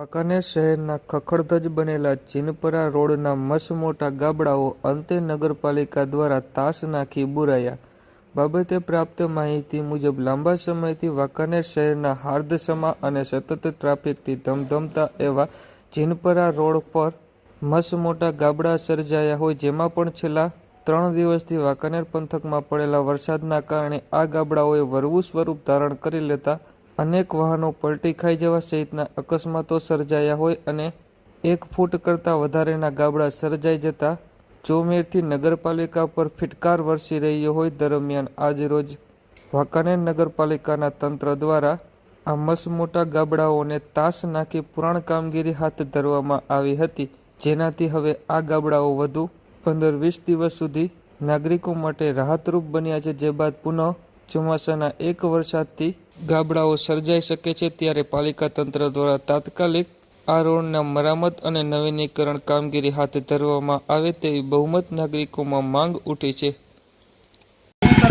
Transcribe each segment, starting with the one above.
વાંકાનેર શહેરના ખખડધજ બનેલા ચીનપરા રોડના મસમોટા ગાબડાઓ અંતે નગરપાલિકા દ્વારા તાસ નાખી બુરાયા. બાબતે પ્રાપ્ત માહિતી મુજબ લાંબા સમયથી વાંકાનેર શહેરના હાર્દસમા અને સતત ટ્રાફિકથી ધમધમતા એવા ચીનપરા રોડ પર મસમોટા ગાબડા સર્જાયા હોય જેમાં પણ છેલ્લા ત્રણ દિવસથી વાંકાનેર પંથકમાં પડેલા વરસાદના કારણે આ ગાબડાઓએ વરવું સ્વરૂપ ધારણ કરી લેતા અનેક વાહનો પલટી ખાઈ જવા સહિતના અકસ્માતો સર્જાયા હોય અને એક ફૂટ કરતાં વધારેના ગાબડા સર્જાઈ જતા ચોમેરથી નગરપાલિકા પર ફિટકાર વરસી રહ્યો હોય દરમિયાન આજરોજ વાંકાનેર નગરપાલિકાના તંત્ર દ્વારા આ મસમોટા ગાબડાઓને તાસ નાખી પુરાણ કામગીરી હાથ ધરવામાં આવી હતી. જેનાથી હવે આ ગાબડાઓ વધુ પંદર વીસ દિવસ સુધી નાગરિકો માટે રાહતરૂપ બન્યા છે. જે બાદ પુનઃ ચોમાસાના એક વરસાદથી ગાબડાઓ સર્જાઈ શકે છે ત્યારે પાલિકા તંત્ર દ્વારા તાત્કાલિક આ રોડના મરામત અને નવીનીકરણ કામગીરી હાથ ધરવામાં આવે તેવી બહુમત નાગરિકોમાં માંગ ઉઠી છે.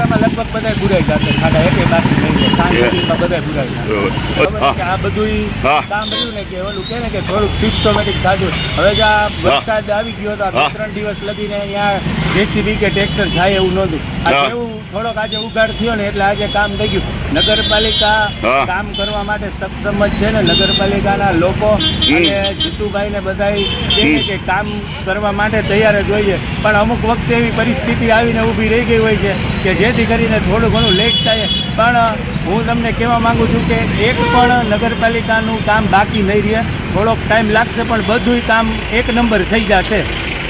ઉત્તરામાં લગભગ બધા બુરાઈ જશે ખાડા એકે બાકી નહીં રહે સાંજમાં બધા બુરાઈ કે આ બધું. કામ રહ્યું ને કે ઓલું કે ને કે થોડુંક સિસ્ટમેટિક થતું. હવે જો આ વરસાદ આવી ગયો તો આ બે ત્રણ દિવસ લગીને અહીંયા જેસીબી કે ટ્રેક્ટર જાય એવું નહોતું. આ. જેવું થોડોક આજે ઉઘાડ થયો ને એટલે આજે કામ થઈ ગયું નગરપાલિકા કામ કરવા માટે સક્ષમ જ છે ને નગરપાલિકાના લોકો અને જીતુભાઈ ને બધા કે કામ કરવા માટે તૈયાર જ હોય છે. પણ અમુક વખતે એવી પરિસ્થિતિ આવીને ઊભી રહી ગઈ હોય છે કે જેથી કરીને થોડું ઘણું લેટ થાય. પણ, હું તમને કહેવા માંગુ છું કે એક પણ નગરપાલિકાનું કામ બાકી નહીં રહે. થોડોક ટાઈમ લાગશે, પણ બધુંય કામ એક નંબર થઈ જશે.